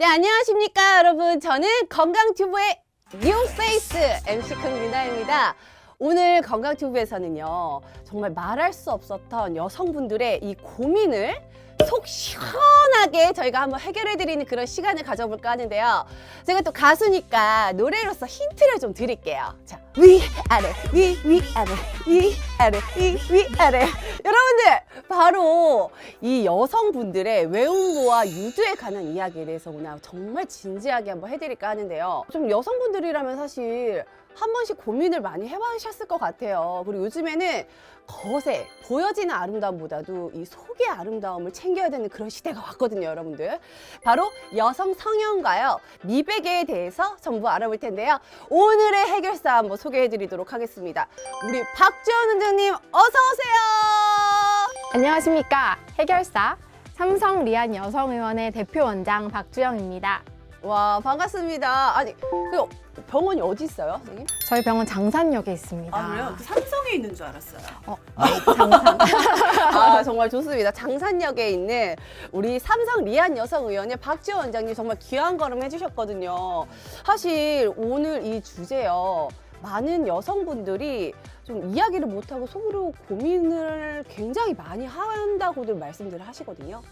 네, 안녕하십니까, 여러분. 저는 건강튜브의 뉴페이스 MC 큰미나입니다. 오늘 건강튜브에서는요, 정말 말할 수 없었던 여성분들의 이 고민을 속 시원하게 저희가 한번 해결해드리는 그런 시간을 가져볼까 하는데요. 제가 또 가수니까 노래로서 힌트를 좀 드릴게요. 자, 위, 아래, 위, 위, 아래, 위, 아래, 위, 위, 아래. 여러분들, 바로 이 여성분들의 외음부와 유두에 관한 이야기에 대해서 오늘 정말 진지하게 한번 해드릴까 하는데요. 좀 여성분들이라면 사실 한 번씩 고민을 많이 해보셨을 것 같아요. 그리고 요즘에는 겉에 보여지는 아름다움보다도 이 속의 아름다움을 챙겨야 되는 그런 시대가 왔거든요, 여러분들. 바로 여성 성형과요, 미백에 대해서 전부 알아볼 텐데요. 오늘의 해결사 한번 소개해 드리도록 하겠습니다. 우리 박지원 원장님, 어서 오세요! 안녕하십니까 해결사 삼성 리안 여성의원의 대표 원장 박주영입니다. 와, 반갑습니다. 아니, 그 병원이 어디 있어요, 선생님? 저희 병원 장산역에 있습니다. 아, 그 삼성에 있는 줄 알았어요. 어, 네, 장산. 아, 정말 좋습니다. 장산역에 있는 우리 삼성 리안 여성 의원의 박지원 원장님 정말 귀한 걸음 해주셨거든요. 사실 오늘 이 주제요. 많은 여성분들이 좀 이야기를 못하고 속으로 고민을 굉장히 많이 한다고들 말씀들을 하시거든요.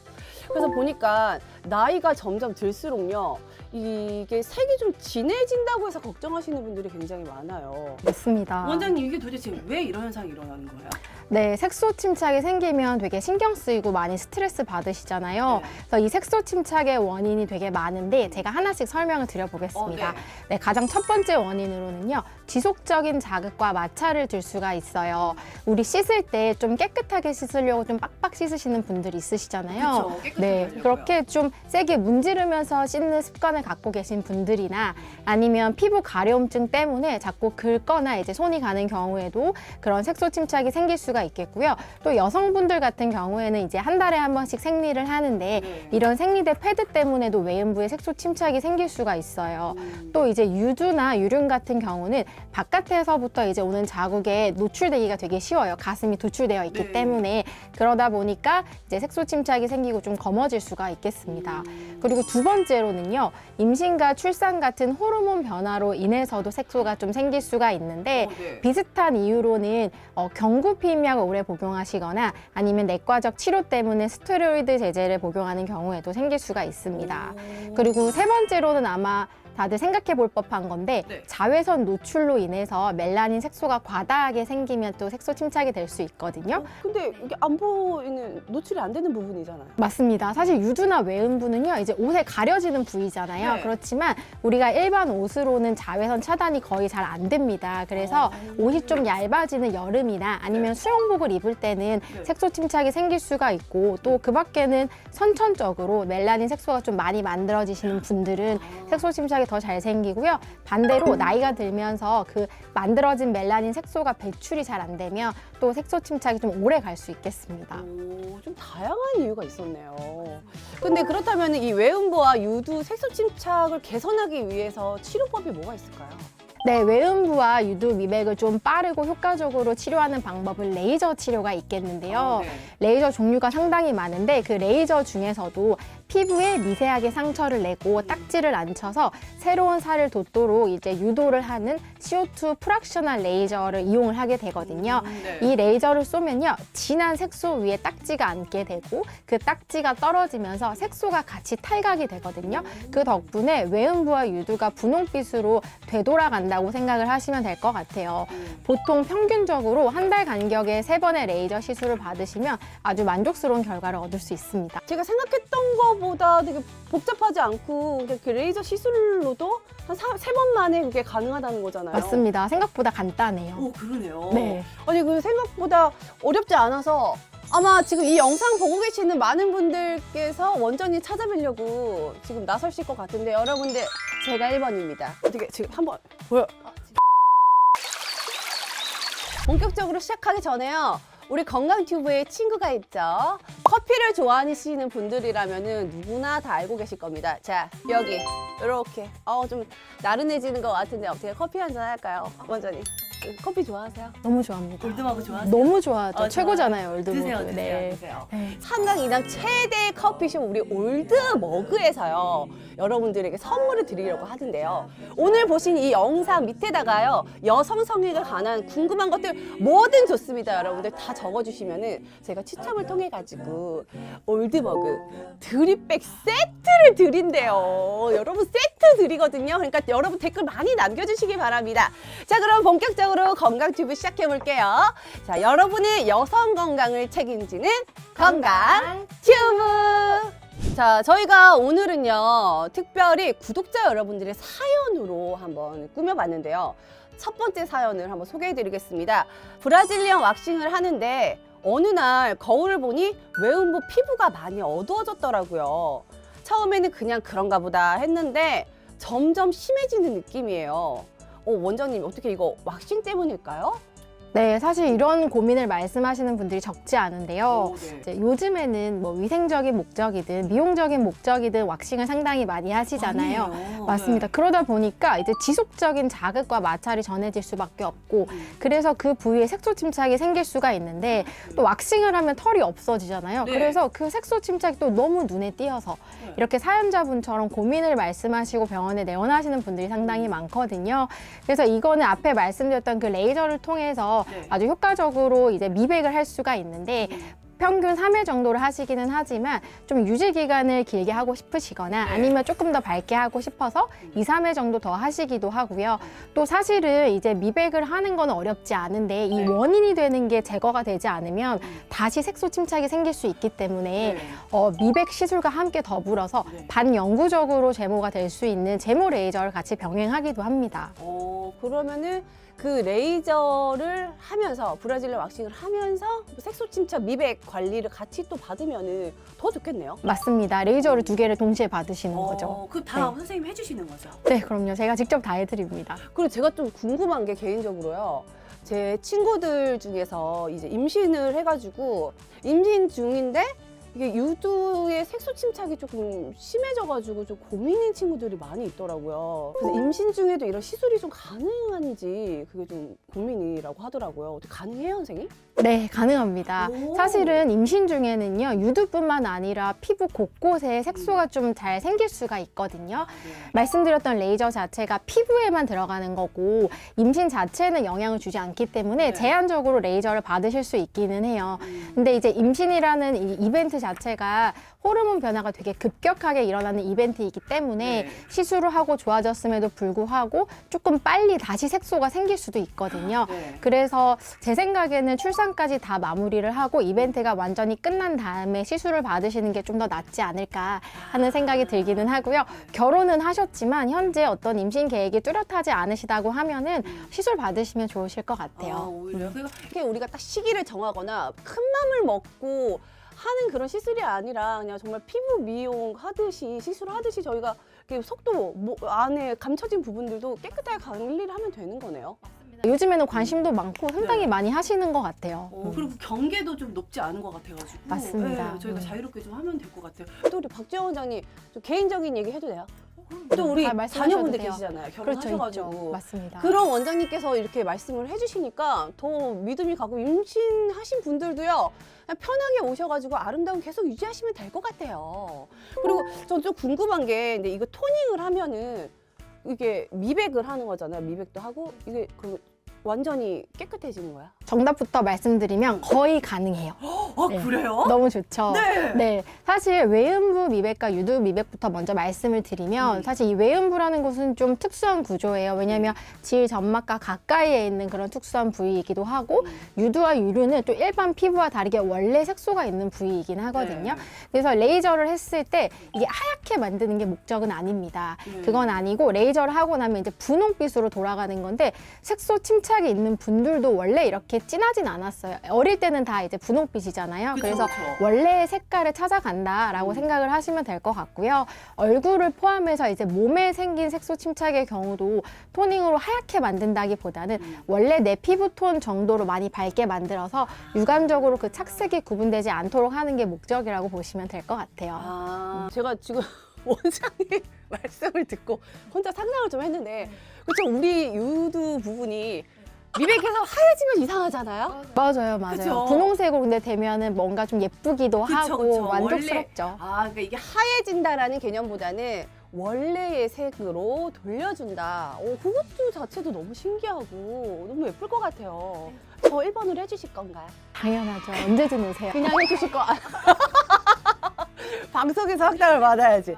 그래서 보니까 나이가 점점 들수록요, 이게 색이 좀 진해진다고 해서 걱정하시는 분들이 굉장히 많아요. 맞습니다. 원장님 이게 도대체 왜 이런 현상이 일어나는 거예요? 네, 색소 침착이 생기면 되게 신경 쓰이고 많이 스트레스 받으시잖아요. 네. 그래서 이 색소 침착의 원인이 되게 많은데 제가 하나씩 설명을 드려보겠습니다. 어, 네. 네, 가장 첫 번째 원인으로는요, 지속적인 자극과 마찰을 들 수가 있어요. 우리 씻을 때 좀 깨끗하게 씻으려고 좀 빡빡 씻으시는 분들이 있으시잖아요. 그쵸, 깨끗하게 네, 하려고요. 그렇게 좀 세게 문지르면서 씻는 습관을 갖고 계신 분들이나 아니면 피부 가려움증 때문에 자꾸 긁거나 이제 손이 가는 경우에도 그런 색소 침착이 생길 수가 있겠고요. 또 여성분들 같은 경우에는 이제 한 달에 한 번씩 생리를 하는데 네. 이런 생리대 패드 때문에도 외음부에 색소 침착이 생길 수가 있어요. 음. 또 이제 유두나 유륜 같은 경우는 바깥에서부터 이제 오는 자국에 노출되기가 되게 쉬워요. 가슴이 도출되어 있기 네. 때문에 그러다 보니까 이제 색소 침착이 생기고 좀 검어질 수가 있겠습니다. 음. 그리고 두 번째로는요, 임신과 출산 같은 호르몬 변화로 인해서도 색소가 좀 생길 수가 있는데 어, 네. 비슷한 이유로는 어, 경구피임약을 오래 복용하시거나 아니면 내과적 치료 때문에 스테로이드 제제를 복용하는 경우에도 생길 수가 있습니다. 오. 그리고 세 번째로는 아마 다들 생각해 볼 법한 건데 네. 자외선 노출로 인해서 멜라닌 색소가 과다하게 생기면 또 색소 침착이 될 수 있거든요. 어, 근데 이게 안 보이는, 노출이 안 되는 부분이잖아요. 맞습니다. 사실 유두나 외음부는요, 이제 옷에 가려지는 부위잖아요. 네. 그렇지만 우리가 일반 옷으로는 자외선 차단이 거의 잘 안 됩니다. 그래서 어. 옷이 좀 얇아지는 여름이나 아니면 수영복을 입을 때는 네. 색소 침착이 생길 수가 있고 또 그 밖에는 선천적으로 멜라닌 색소가 좀 많이 만들어지시는 분들은 아. 색소 침착이 더 잘 생기고요. 반대로 나이가 들면서 그 만들어진 멜라닌 색소가 배출이 잘 안 되면 또 색소 침착이 좀 오래 갈 수 있겠습니다. 오, 좀 다양한 이유가 있었네요. 근데 그렇다면 이 외음부와 유두 색소 침착을 개선하기 위해서 치료법이 뭐가 있을까요? 네, 외음부와 유두 미백을 좀 빠르고 효과적으로 치료하는 방법은 레이저 치료가 있겠는데요. 어, 네. 레이저 종류가 상당히 많은데 그 레이저 중에서도 피부에 미세하게 상처를 내고 딱지를 안 쳐서 새로운 살을 돋도록 이제 유도를 하는 CO2 프락셔널 레이저를 이용을 하게 되거든요. 음, 네. 이 레이저를 쏘면요 진한 색소 위에 딱지가 앉게 되고 그 딱지가 떨어지면서 색소가 같이 탈각이 되거든요 그 덕분에 외음부와 유두가 분홍빛으로 되돌아간다고 생각을 하시면 될 것 같아요 음. 보통 평균적으로 한 달 간격에 세 번의 레이저 시술을 받으시면 아주 만족스러운 결과를 얻을 수 있습니다 제가 생각했던 것보다 되게 복잡하지 않고 이렇게 레이저 시술로도 한 세 번 만에 그게 가능하다는 거잖아요. 맞습니다 생각보다 간단해요 오 그러네요. 네. 아니 그 생각보다 어렵지 않아서 아마 지금 이 영상 보고 계시는 많은 분들께서 원전이 찾아뵈려고 지금 나서실 것 같은데 여러분들 제가 1번입니다. 어떻게 지금 한번 보여? 본격적으로 시작하기 전에요. 우리 건강튜브에 친구가 있죠. 커피를 좋아하시는 분들이라면 누구나 다 알고 계실 겁니다. 자, 여기 이렇게 어, 좀 나른해지는 것 같은데 어떻게 커피 한 잔 할까요? 원장님. 커피 좋아하세요? 너무 좋아합니다. 골드마그 좋아하세요? 너무 좋아하죠. 어, 최고잖아요, 올드모그. 드세요, 드세요, 네. 드세요. 네. 한강 이남 최대 커피숍 우리 올드 머그에서요 여러분들에게 선물을 드리려고 하는데요 오늘 보신 이 영상 밑에다가요 여성 성에게 관한 궁금한 것들 뭐든 좋습니다 여러분들 다 적어주시면은 제가 추첨을 통해 가지고 올드 머그 드립백 세트를 드린대요 여러분 세트 드리거든요 그러니까 여러분 댓글 많이 남겨주시기 바랍니다 자 그럼 본격적으로 건강 튜브 시작해 볼게요 자 여러분의 여성 건강을 책임지는 건강 튜브. 자, 저희가 오늘은요, 특별히 구독자 여러분들의 사연으로 한번 꾸며봤는데요. 첫 번째 사연을 한번 소개해 드리겠습니다. 브라질리언 왁싱을 하는데, 어느 날 거울을 보니 외음부 피부가 많이 어두워졌더라고요. 처음에는 그냥 그런가 보다 했는데, 점점 심해지는 느낌이에요. 어, 원장님, 어떻게 이거 왁싱 때문일까요? 네, 사실 이런 고민을 말씀하시는 분들이 적지 않은데요. 오, 네. 이제 요즘에는 뭐 위생적인 목적이든 미용적인 목적이든 왁싱을 상당히 많이 하시잖아요. 아니에요. 맞습니다. 그러다 보니까 이제 지속적인 자극과 마찰이 전해질 수밖에 없고 네. 그래서 그 부위에 색소 침착이 생길 수가 있는데 또 왁싱을 하면 털이 없어지잖아요. 네. 그래서 그 색소 침착이 또 너무 눈에 띄어서 네. 이렇게 사연자분처럼 고민을 말씀하시고 병원에 내원하시는 분들이 상당히 많거든요. 그래서 이거는 앞에 말씀드렸던 그 레이저를 통해서 네. 아주 효과적으로 이제 미백을 할 수가 있는데 평균 3회 정도를 하시기는 하지만 좀 유지 기간을 길게 하고 싶으시거나 네. 아니면 조금 더 밝게 하고 싶어서 2, 3회 정도 더 하시기도 하고요. 또 사실은 이제 미백을 하는 건 어렵지 않은데 이 네. 원인이 되는 게 제거가 되지 않으면 다시 색소 침착이 생길 수 있기 때문에 네. 어, 미백 시술과 함께 더불어서 네. 반영구적으로 제모가 될 수 있는 제모 레이저를 같이 병행하기도 합니다. 어, 그러면은 그 레이저를 하면서 브라질리언 왁싱을 하면서 색소 침착 미백 관리를 같이 또 받으면은 더 좋겠네요. 맞습니다. 레이저를 두 개를 동시에 받으시는 거죠. 어, 그다 네. 선생님 해주시는 거죠? 네, 그럼요. 제가 직접 다 해드립니다. 그리고 제가 좀 궁금한 게 개인적으로요. 제 친구들 중에서 이제 임신을 해가지고 임신 중인데 이게 유두의 색소 침착이 조금 심해져가지고 좀 고민인 친구들이 많이 있더라고요. 그래서 임신 중에도 이런 시술이 좀 가능한지 그게 좀 고민이라고 하더라고요. 어떻게 가능해요, 선생님? 네, 가능합니다. 오. 사실은 임신 중에는요, 유두뿐만 아니라 피부 곳곳에 색소가 좀 잘 생길 수가 있거든요. 네. 말씀드렸던 레이저 자체가 피부에만 들어가는 거고, 임신 자체는 영향을 주지 않기 때문에 네. 제한적으로 레이저를 받으실 수 있기는 해요. 음. 근데 이제 임신이라는 이 이벤트 자체가 호르몬 변화가 되게 급격하게 일어나는 이벤트이기 때문에 네. 시술을 하고 좋아졌음에도 불구하고 조금 빨리 다시 색소가 생길 수도 있거든요. 네. 그래서 제 생각에는 출산까지 다 마무리를 하고 이벤트가 완전히 끝난 다음에 시술을 받으시는 게 좀 더 낫지 않을까 하는 생각이 들기는 하고요. 결혼은 하셨지만 현재 어떤 임신 계획이 뚜렷하지 않으시다고 하면은 시술 받으시면 좋으실 것 아, 같아요. 오히려 그러니까 이렇게 우리가 딱 시기를 정하거나 큰 맘을 먹고 하는 그런 시술이 아니라 그냥 정말 피부 미용 하듯이 시술하듯이 저희가 이렇게 속도 뭐 안에 감춰진 부분들도 깨끗하게 관리를 하면 되는 거네요. 요즘에는 관심도 많고 상당히 네. 많이 하시는 것 같아요. 어, 그리고 경계도 좀 높지 않은 것 같아가지고 맞습니다. 네, 저희가 음. 자유롭게 좀 하면 될 것 같아요. 또 우리 박지원 원장님 좀 개인적인 얘기 해도 돼요? 또 우리 아, 말씀하셔도 자녀분들 돼요. 계시잖아요. 그렇죠, 결혼하셔가지고. 있죠. 맞습니다. 그런 원장님께서 이렇게 말씀을 해주시니까 더 믿음이 가고 임신하신 분들도요 그냥 편하게 오셔가지고 아름다움 계속 유지하시면 될 것 같아요. 그리고 전 좀 궁금한 게 근데 이거 토닝을 하면은 이게 미백을 하는 거잖아요. 미백도 하고 이게 그 완전히 깨끗해지는 거야. 정답부터 말씀드리면 거의 가능해요. 아 네. 그래요? 너무 좋죠. 네. 네, 사실 외음부 미백과 유두 미백부터 먼저 말씀을 드리면 음. 사실 이 외음부라는 곳은 좀 특수한 구조예요. 왜냐하면 질 점막과 가까이에 있는 그런 특수한 부위이기도 하고 음. 유두와 유류는 또 일반 피부와 다르게 원래 색소가 있는 부위이긴 하거든요. 네. 그래서 레이저를 했을 때 이게 하얗게 만드는 게 목적은 아닙니다. 네. 그건 아니고 레이저를 하고 나면 이제 분홍빛으로 돌아가는 건데 색소 침착이 있는 분들도 원래 이렇게 진하진 않았어요. 어릴 때는 다 이제 분홍빛이 잖아요. 그쵸, 그래서 그쵸. 원래의 색깔을 찾아간다라고 음. 생각을 하시면 될 것 같고요. 얼굴을 포함해서 이제 몸에 생긴 색소 침착의 경우도 토닝으로 하얗게 만든다기보다는 음. 원래 내 피부 톤 정도로 많이 밝게 만들어서 육안적으로 그 착색이 구분되지 않도록 하는 게 목적이라고 보시면 될 것 같아요. 아, 제가 지금 원장님 말씀을 듣고 혼자 상상을 좀 했는데 그렇죠 우리 유두 부분이 미백해서 하얘지면 이상하잖아요. 맞아요, 맞아요. 그쵸. 분홍색으로 근데 되면은 뭔가 좀 예쁘기도 그쵸, 하고 그쵸. 만족스럽죠. 아, 그러니까 이게 하얘진다라는 개념보다는 원래의 색으로 돌려준다. 오, 그것도 자체도 너무 신기하고 너무 예쁠 것 같아요. 저 1번으로 해주실 건가요? 당연하죠. 언제든 오세요. 그냥 해주실 거. 방송에서 확답을 받아야지.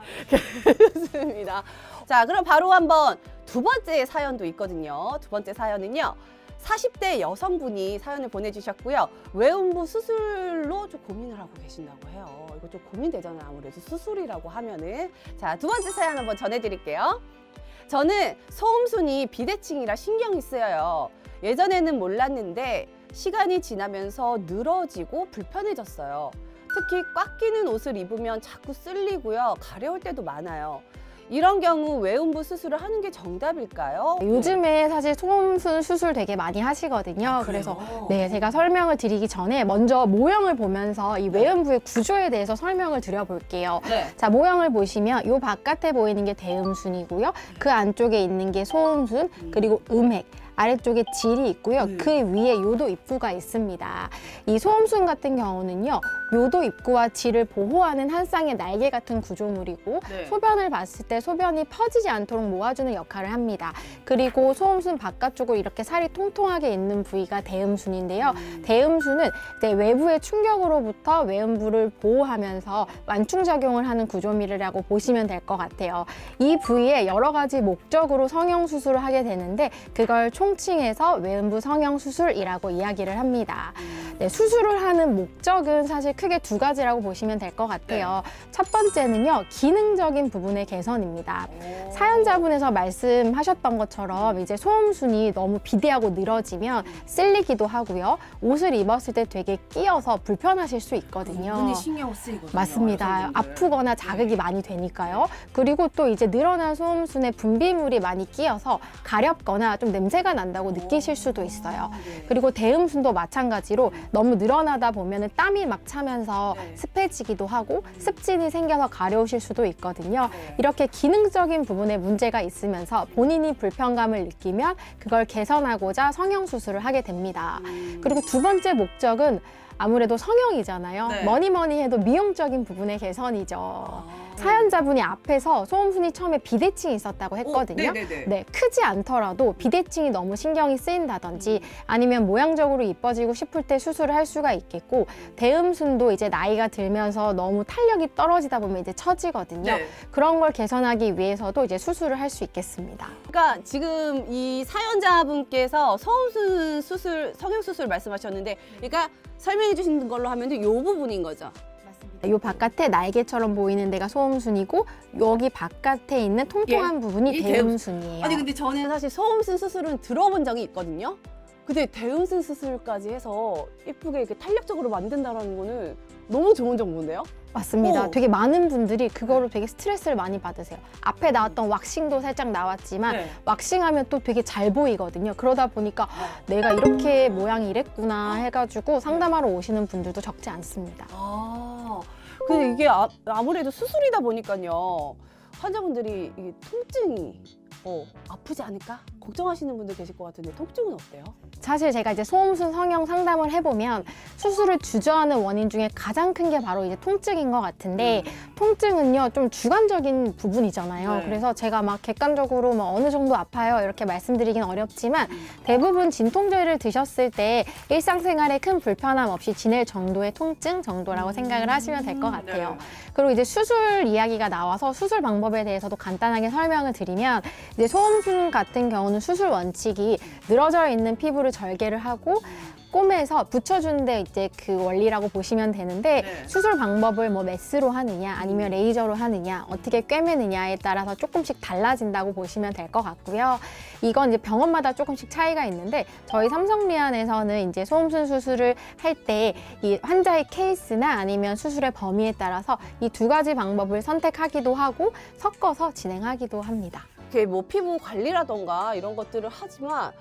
좋습니다. 자, 그럼 바로 한번 두 번째 사연도 있거든요. 두 번째 사연은요. 40대 여성분이 사연을 보내주셨고요. 외음부 수술로 좀 고민을 하고 계신다고 해요. 이거 좀 고민되잖아요. 아무래도 수술이라고 하면은. 자, 두 번째 사연 한번 전해드릴게요. 저는 소음순이 비대칭이라 신경이 쓰여요. 예전에는 몰랐는데 시간이 지나면서 늘어지고 불편해졌어요. 특히 꽉 끼는 옷을 입으면 자꾸 쓸리고요. 가려울 때도 많아요. 이런 경우 외음부 수술을 하는 게 정답일까요? 요즘에 사실 소음순 수술 되게 많이 하시거든요. 그래서 그래요? 네, 제가 설명을 드리기 전에 먼저 모형을 보면서 이 외음부의 구조에 대해서 설명을 드려볼게요. 네. 자, 모형을 보시면 요 바깥에 보이는 게 대음순이고요. 그 안쪽에 있는 게 소음순, 그리고 음핵. 아래쪽에 질이 있고요. 음. 그 위에 요도 입구가 있습니다. 이 소음순 같은 경우는요. 요도 입구와 질을 보호하는 한 쌍의 날개 같은 구조물이고 네. 소변을 봤을 때 소변이 퍼지지 않도록 모아주는 역할을 합니다. 그리고 소음순 바깥쪽으로 이렇게 살이 통통하게 있는 부위가 대음순인데요. 음. 이제 외부의 충격으로부터 외음부를 보호하면서 완충작용을 하는 구조물이라고 보시면 될 것 같아요. 이 부위에 여러 가지 목적으로 성형 수술을 하게 되는데 그걸 총 칭해서 외음부 성형 수술이라고 이야기를 합니다. 네, 수술을 하는 목적은 사실 크게 두 가지라고 보시면 될 것 같아요. 첫 번째는요, 기능적인 부분의 개선입니다. 오. 사연자분에서 말씀하셨던 것처럼 이제 소음순이 너무 비대하고 늘어지면 쓸리기도 하고요. 옷을 입었을 때 되게 끼어서 불편하실 수 있거든요. 은근히 신경 쓰이거든요. 맞습니다. 여성분들. 아프거나 자극이 많이 되니까요. 그리고 또 이제 늘어난 소음순에 분비물이 많이 끼어서 가렵거나 좀 냄새가 난다고 느끼실 수도 있어요. 네. 그리고 대음순도 마찬가지로 너무 늘어나다 보면 땀이 막 차면서 네. 습해지기도 하고 습진이 생겨서 가려우실 수도 있거든요. 네. 이렇게 기능적인 부분에 문제가 있으면서 본인이 불편감을 느끼면 그걸 개선하고자 성형 수술을 하게 됩니다. 음. 그리고 두 번째 목적은 아무래도 성형이잖아요. 네. 뭐니 뭐니 해도 미용적인 부분의 개선이죠. 아. 사연자분이 앞에서 소음순이 처음에 비대칭이 있었다고 했거든요. 오, 네네네. 네, 크지 않더라도 비대칭이 너무 신경이 쓰인다든지 아니면 모양적으로 이뻐지고 싶을 때 수술을 할 수가 있겠고 대음순도 이제 나이가 들면서 너무 탄력이 떨어지다 보면 이제 처지거든요. 네. 그런 걸 개선하기 위해서도 이제 수술을 할 수 있겠습니다. 그러니까 지금 이 사연자분께서 소음순 수술, 성형 수술 말씀하셨는데, 그러니까 설명해 주신 걸로 하면 이 부분인 거죠. 이 바깥에 날개처럼 보이는 데가 소음순이고 여기 바깥에 있는 통통한 부분이 이 대음- 대음순이에요. 아니 근데 저는 사실 소음순 수술은 들어본 적이 있거든요. 근데 대음순 수술까지 해서 예쁘게 이렇게 탄력적으로 만든다라는 거는 너무 좋은 정보인데요. 맞습니다. 오. 되게 많은 분들이 그거로 되게 스트레스를 많이 받으세요. 앞에 나왔던 왁싱도 살짝 나왔지만 네. 왁싱하면 또 되게 잘 보이거든요. 그러다 보니까 내가 이렇게 모양이 이랬구나 해가지고 상담하러 오시는 분들도 적지 않습니다. 아, 근데 이게 아, 아무래도 수술이다 보니까요. 환자분들이 이게 통증이 어, 아프지 않을까 걱정하시는 분들 계실 것 같은데 통증은 어때요? 사실 제가 이제 소음순 성형 상담을 해보면 수술을 주저하는 원인 중에 가장 큰 게 바로 이제 통증인 것 같은데 통증은요 좀 주관적인 부분이잖아요. 네. 그래서 제가 막 객관적으로 뭐 어느 정도 아파요 이렇게 말씀드리긴 어렵지만 대부분 진통제를 드셨을 때 일상생활에 큰 불편함 없이 지낼 정도의 통증 정도라고 생각을 하시면 될 것 같아요. 네. 그리고 이제 수술 이야기가 나와서 수술 방법에 대해서도 간단하게 설명을 드리면 이제 소음순 같은 경우는 수술 원칙이 늘어져 있는 피부를 절개를 하고 꼬매서 붙여주는데 이제 그 원리라고 보시면 되는데 네. 수술 방법을 뭐 메스로 하느냐 아니면 레이저로 하느냐 어떻게 꿰매느냐에 따라서 조금씩 달라진다고 보시면 될 것 같고요. 이건 이제 병원마다 조금씩 차이가 있는데 저희 삼성리안에서는 이제 소음순 수술을 할 때 이 환자의 케이스나 아니면 수술의 범위에 따라서 이 두 가지 방법을 선택하기도 하고 섞어서 진행하기도 합니다. 이렇게 뭐 피부 관리라던가 이런 것들을 하지만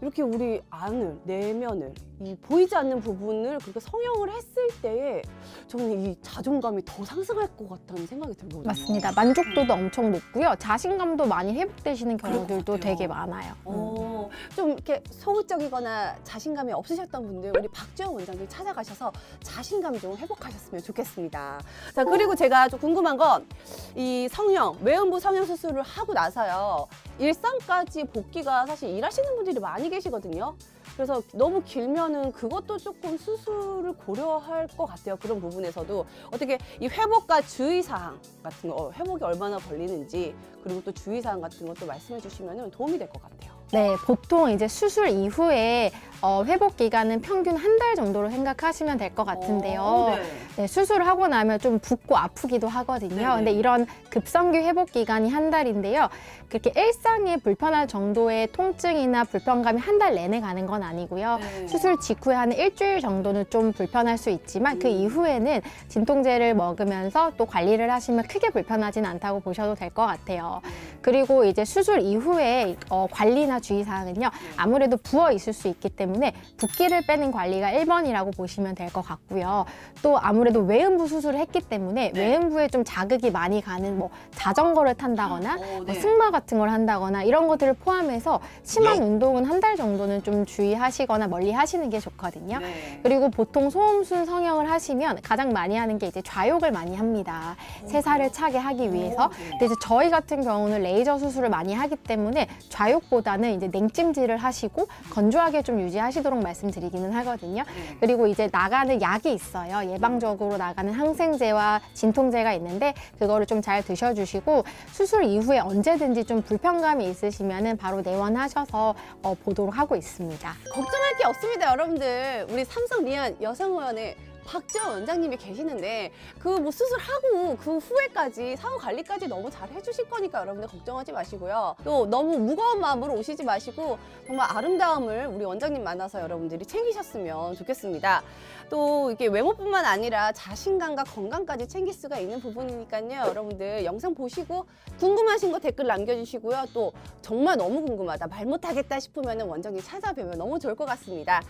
이렇게 우리 안을 내면을 이 보이지 않는 부분을 그렇게 성형을 했을 때에 저는 이 자존감이 더 상승할 것 같다는 생각이 들거든요. 맞습니다. 만족도도 엄청 높고요. 자신감도 많이 회복되시는 경우들도. 되게 많아요. 어, 좀 이렇게 소극적이거나 자신감이 없으셨던 분들 우리 박지영 원장님 찾아가셔서 자신감 좀 회복하셨으면 좋겠습니다. 자 그리고 제가 좀 궁금한 건 이 성형 외음부 성형 수술을 하고 나서요 일상까지 복귀가 사실 일하시는 분들이 많이 계시거든요. 그래서 너무 길면은 그것도 조금 수술을 고려할 것 같아요. 그런 부분에서도 어떻게 이 회복과 주의사항 같은 거, 어, 회복이 얼마나 걸리는지 그리고 또 주의사항 같은 것도 말씀해 주시면 도움이 될 것 같아요. 네, 보통 이제 수술 이후에 어, 회복 기간은 평균 한 달 정도로 생각하시면 될 것 같은데요. 어, 네. 네, 수술을 하고 나면 좀 붓고 아프기도 하거든요. 네네. 근데 이런 급성기 회복 기간이 한 달인데요. 그렇게 일상에 불편할 정도의 통증이나 불편감이 한 달 내내 가는 건 아니고요. 네. 수술 직후에 한 일주일 정도는 좀 불편할 수 있지만 그 음. 이후에는 진통제를 먹으면서 또 관리를 하시면 크게 불편하진 않다고 보셔도 될 것 같아요. 그리고 이제 수술 이후에 어, 관리나 주의사항은요. 아무래도 부어 있을 수 있기 때문에 붓기를 빼는 관리가 1번이라고 보시면 될 것 같고요. 또 아무래도 외음부 수술을 했기 때문에 네. 외음부에 좀 자극이 많이 가는 뭐 자전거를 탄다거나 어, 뭐 네. 승마 같은 걸 한다거나 이런 것들을 포함해서 심한 운동은 한 달 정도는 좀 주의하시거나 멀리 하시는 게 좋거든요. 네. 그리고 보통 소음순 성형을 하시면 가장 많이 하는 게 이제 좌욕을 많이 합니다. 새살을 차게 하기 위해서. 어, 네. 근데 이제 저희 같은 경우는 레이저 수술을 많이 하기 때문에 좌욕보다는 이제 냉찜질을 하시고 건조하게 좀 유지 하시도록 말씀드리기는 하거든요. 네. 그리고 이제 나가는 약이 있어요. 예방적으로 나가는 항생제와 진통제가 있는데 그거를 좀 잘 드셔주시고 수술 이후에 언제든지 좀 불편감이 있으시면은 바로 내원하셔서 어, 보도록 하고 있습니다. 걱정할 게 없습니다, 여러분들. 우리 삼성 리안 여성의원의 박지원 원장님이 계시는데 그 뭐 수술하고 그 후에까지 사후 관리까지 너무 잘 해주실 거니까 여러분들 걱정하지 마시고요. 또 너무 무거운 마음으로 오시지 마시고 정말 아름다움을 우리 원장님 만나서 여러분들이 챙기셨으면 좋겠습니다. 또 이게 외모뿐만 아니라 자신감과 건강까지 챙길 수가 있는 부분이니까요. 여러분들 영상 보시고 궁금하신 거 댓글 남겨주시고요. 또 정말 너무 궁금하다, 말 못하겠다 싶으면 원장님 찾아뵈면 너무 좋을 것 같습니다.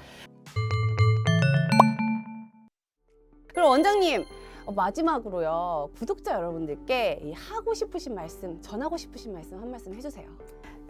그럼 원장님 어, 마지막으로요 구독자 여러분들께 이 하고 싶으신 말씀 전하고 싶으신 말씀 한 말씀 해주세요.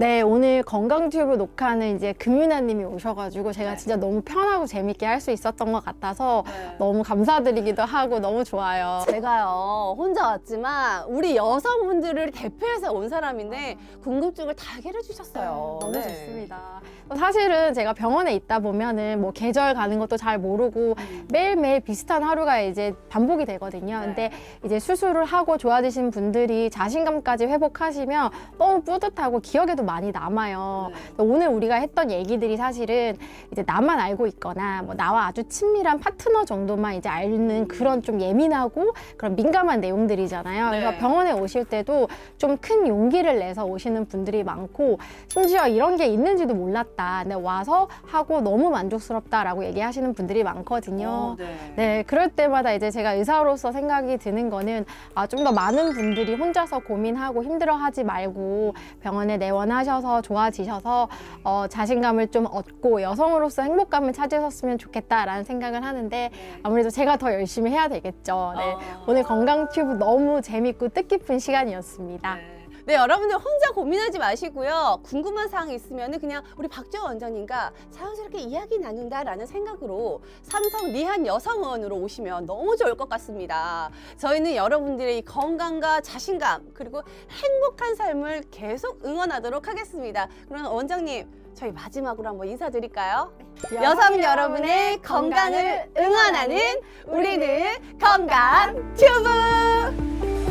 네, 오늘 건강튜브 녹화는 이제 금윤아님이 오셔가지고 제가 네. 진짜 너무 편하고 재밌게 할 수 있었던 것 같아서 네. 너무 감사드리기도 하고 너무 좋아요. 제가요 혼자 왔지만 우리 여성분들을 대표해서 온 사람인데 궁금증을 다 해결해 주셨어요. 너무 네. 좋습니다. 사실은 제가 병원에 있다 보면은 뭐 계절 가는 것도 잘 모르고 음. 매일매일 비슷한 하루가 이제 반복이 되거든요. 네. 근데 이제 수술을 하고 좋아지신 분들이 자신감까지 회복하시면 너무 뿌듯하고 기억에도 많이 남아요. 네. 오늘 우리가 했던 얘기들이 사실은 이제 나만 알고 있거나 뭐 나와 아주 친밀한 파트너 정도만 이제 아는 그런 좀 예민하고 그런 민감한 내용들이잖아요. 네. 그래서 병원에 오실 때도 좀 큰 용기를 내서 오시는 분들이 많고 심지어 이런 게 있는지도 몰랐다. 근데 와서 하고 너무 만족스럽다라고 얘기하시는 분들이 많거든요. 어, 네. 네, 그럴 때마다 이제 제가 의사로서 생각이 드는 거는 아, 좀 더 많은 분들이 혼자서 고민하고 힘들어하지 말고 병원에 내원 하셔서 좋아지셔서 어, 자신감을 좀 얻고 여성으로서 행복감을 찾으셨으면 좋겠다라는 생각을 하는데 네. 아무래도 제가 더 열심히 해야 되겠죠. 네. 어. 오늘 건강 튜브 너무 재밌고 뜻깊은 시간이었습니다. 네. 네, 여러분들 혼자 고민하지 마시고요. 궁금한 사항이 있으면 그냥 우리 박지원 원장님과 자연스럽게 이야기 나눈다라는 생각으로 삼성 리한 여성원으로 오시면 너무 좋을 것 같습니다. 저희는 여러분들의 이 건강과 자신감 그리고 행복한 삶을 계속 응원하도록 하겠습니다. 그럼 원장님, 저희 마지막으로 한번 인사드릴까요? 여성 여러분의 건강을 응원하는 우리는 건강 튜브!